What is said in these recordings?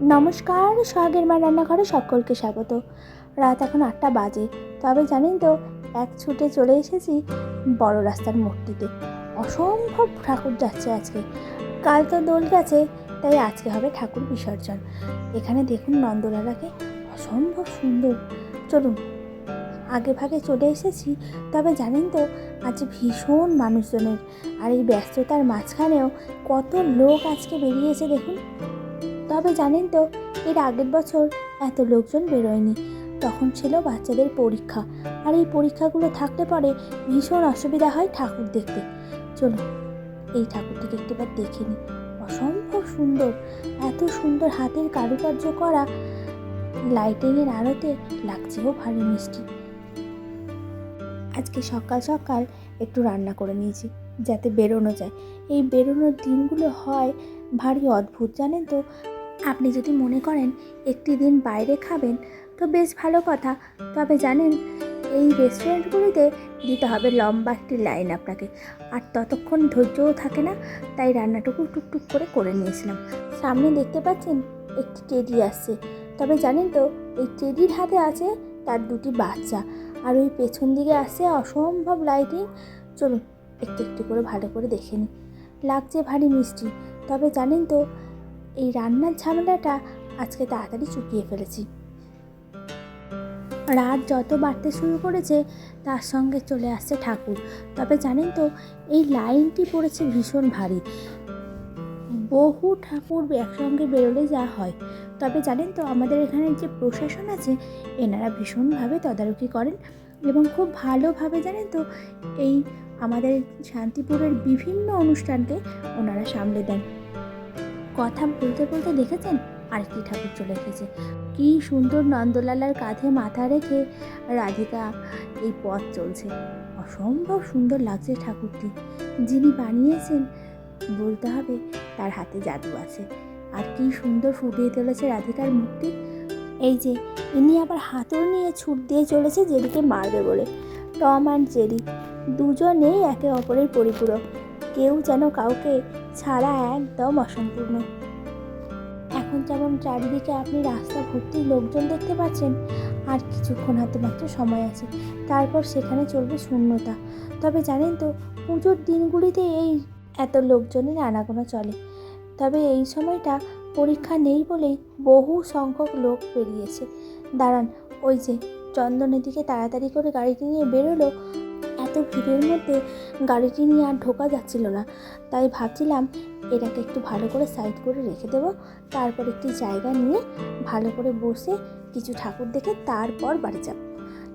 নমস্কার সোহাগের মা রান্নাঘরে সকলকে স্বাগত। রাত এখন আটটা বাজে, তবে জানেন তো, এক ছুটে চলে এসেছি বড় রাস্তার মূর্তিতে। অসম্ভব ঠাকুর যাচ্ছে আজকে। কাল তো দোল গেছে, তাই আজকে হবে ঠাকুর বিসর্জন। এখানে দেখুন নন্দলালাকে, অসম্ভব সুন্দর। চলুন, আগে ভাগে চলে এসেছি, তবে জানেন তো, আজ ভীষণ মানুষজনের। আর এই ব্যস্ততার মাঝখানেও কত লোক আজকে বেরিয়েছে দেখুন। তবে জানেন তো? এর আগের বছর এত লোকজন বেরোয়নি। তখন ছিল বাচ্চাদের পরীক্ষা। আর এই পরীক্ষাগুলো থাকলে পরে ভীষণ অসুবিধা হয় ঠাকুর দেখতে। চলুন, এই ঠাকুরটিকে একটিবার দেখে নিই। অসম্ভব সুন্দর। এত সুন্দর হাতের কারুকার্য করা লাইটিংয়ের আলোতে লাগছেও ভারী মিষ্টি। আজকে সকাল সকাল একটু রান্না করে নিয়েছি, যাতে বেরোনো যায়। এই বেরোনোর দিনগুলো হয় ভারী অদ্ভুত, জানেন তো? আপনি যদি মনে করেন একটি দিন বাইরে খাবেন, তো বেশ ভালো কথা। তবে জানেন, এই রেস্টুরেন্টগুলিতে দিতে হবে লম্বা একটি লাইন আপনাকে। আর ততক্ষণ ধৈর্যও থাকে না, তাই রান্নাটুকু টুকটুক করে করে নিয়েছিলাম। সামনে দেখতে পাচ্ছেন, একটি টেডি আসছে। তবে জানেন তো, এই টেডির হাতে আছে তার দুটি বাচ্চা। আর ওই পেছন দিকে আসছে অসম্ভব লাইটিং চলুন, একটু একটু করে ভালো করে দেখে নিই। লাগছে ভারী মিষ্টি। তবে জানেন তো এই রান্নার ঝামেলাটা আজকে তাড়াতাড়ি চুকিয়ে ফেলেছি। রাত যত বাড়তে শুরু করেছে, তার সঙ্গে চলে আসছে ঠাকুর। তবে জানেন তো, এই লাইনটি পড়েছে ভীষণ ভারী। বহু ঠাকুর একসঙ্গে বেরোলে যা হয়। তবে জানেন তো, আমাদের এখানে যে প্রশাসন আছে, এনারা ভীষণভাবে তদারকি করেন এবং খুব ভালোভাবে জানেন তো, এই আমাদের শান্তিপুরের বিভিন্ন অনুষ্ঠানকে ওনারা সামলে দেন। কথা বলতে বলতে দেখেছেন? আরেকটি ঠাকুর চলে এসেছে। কি সুন্দর নন্দলালার কাঁধে মাথা রেখে রাধিকা এই পথ চলছে। অসম্ভব সুন্দর লাগছে ঠাকুরটি। যিনি বানিয়েছেন, বলতে হবে তার হাতে জাদু আছে। আর কি সুন্দর ফুটিয়ে তুলেছে রাধিকার মুখটি এই যে, ইনি আবার হাতও নিয়ে ছুট দিয়ে চলেছে জেরিকে মারবে বলে। টম আর জেরি, দুজনেই একে অপরের পরিপূরক। কেউ যেন কাউকে ছাড়া একদম অসম্পূর্ণ। এখন যেমন চারিদিকে আপনি রাস্তা ভর্তি লোকজন দেখতে পাচ্ছেন, আর কিছুক্ষণ হাতে মাত্র সময় আছে। তারপর সেখানে চলবে শূন্যতা। তবে জানেন তো, পুজোর দিনগুলিতে এই এত লোকজনের আনাগোনা চলে। তবে এই সময়টা পরীক্ষা নেই বলেই বহু সংখ্যক লোক বেরিয়েছে। দাঁড়ান, ওই যে চন্দনের দিকে তাড়াতাড়ি করে গাড়িটি নিয়ে বেরোলো। এত ভিড়ের মধ্যে গাড়িটি নিয়ে আর ঢোকা যাচ্ছিল না। তাই ভাবছিলাম, এটাকে একটু ভালো করে সাইড করে রেখে দেবো, তারপর একটি জায়গা নিয়ে ভালো করে বসে কিছু ঠাকুর দেখে তারপর বাড়ি যাব।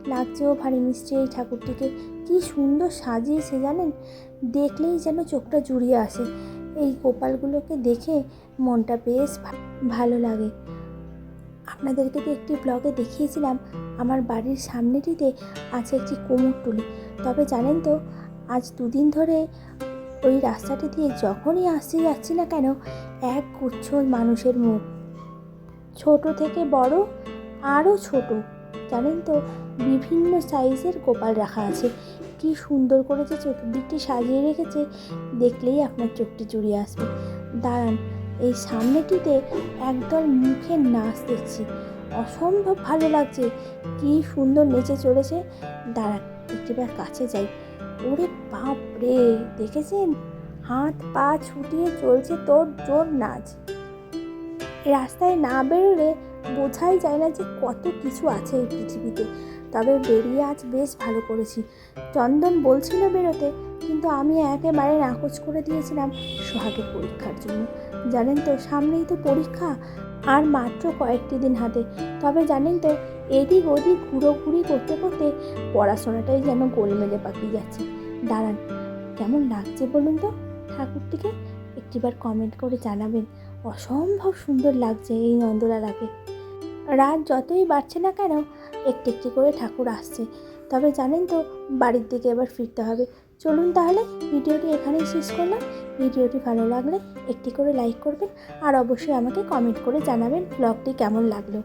লাগছেও ভারী মিষ্টি এই ঠাকুরটিকে। কি সুন্দর সাজিয়েছে জানেন? দেখলেই যেন চোখটা জুড়িয়ে আসে। এই গোপালগুলোকে দেখে মনটা বেশ ভালো লাগে। আপনাদেরকে তো একটি ব্লগে দেখিয়েছিলাম, আমার বাড়ির সামনেটিতে আছে একটি কুমোরটুলি তবে জানেন তো, আজ দুদিন ধরে ওই রাস্তাটি দিয়ে যখনই আসতে যাচ্ছি না কেন, এক গুচ্ছ মানুষের মুখ। ছোট থেকে বড়, আরও ছোট। জানেন তো, বিভিন্ন সাইজের গোপাল রাখা আছে। কি সুন্দর করে যে চতুর্দিকটি সাজিয়ে রেখেছে, দেখলেই আপনার চোখটি জুড়িয়ে আসবে। দাঁড়ান এই সামনেটিতে একদল মুখে নাচ দেখছি। অসম্ভব ভালো লাগছে। কি সুন্দর নেচে চলেছে। দাঁড়ান একটিবার কাছে যাই। ওরে বাপ রে দেখেছেন? হাত পা ছুটিয়ে চলছে তোর জোর নাচ। রাস্তায় না বেরোলে বোঝাই যায় না যে কত কিছু আছে এই পৃথিবীতে। তবে বেরিয়ে আজ বেশ ভালো করেছি। চন্দন বলছিল বেরোতে, কিন্তু আমি একেবারে নাকচ করে দিয়েছিলাম সোহাগের পরীক্ষার জন্য। জানেন তো, সামনেই তো পরীক্ষা, আর মাত্র কয়েকটি দিন হাতে। তবে জানেন তো, এদিক ওদিক ঘুরোঘুরি করতে করতে পড়াশোনাটাই যেন গোলমেলে পাকিয়ে যাচ্ছে। দাঁড়ান, কেমন লাগছে বলুন তো? ঠাকুরটিকে একটিবার কমেন্ট করে জানাবেন। অসম্ভব সুন্দর লাগছে এই নন্দলালাকে। রাত যতই বাড়ছে না কেন, একটু একটি করে ঠাকুর আসছে। তবে জানেন তো, বাড়ির দিকে এবার ফিরতে হবে। চলুন তাহলে, ভিডিওটি এখানেই শেষ করলাম। ভিডিওটি ভালো লাগলে একটি করে লাইক করবেন, আর অবশ্যই আমাকে কমেন্ট করে জানাবেন ব্লগটি কেমন লাগল।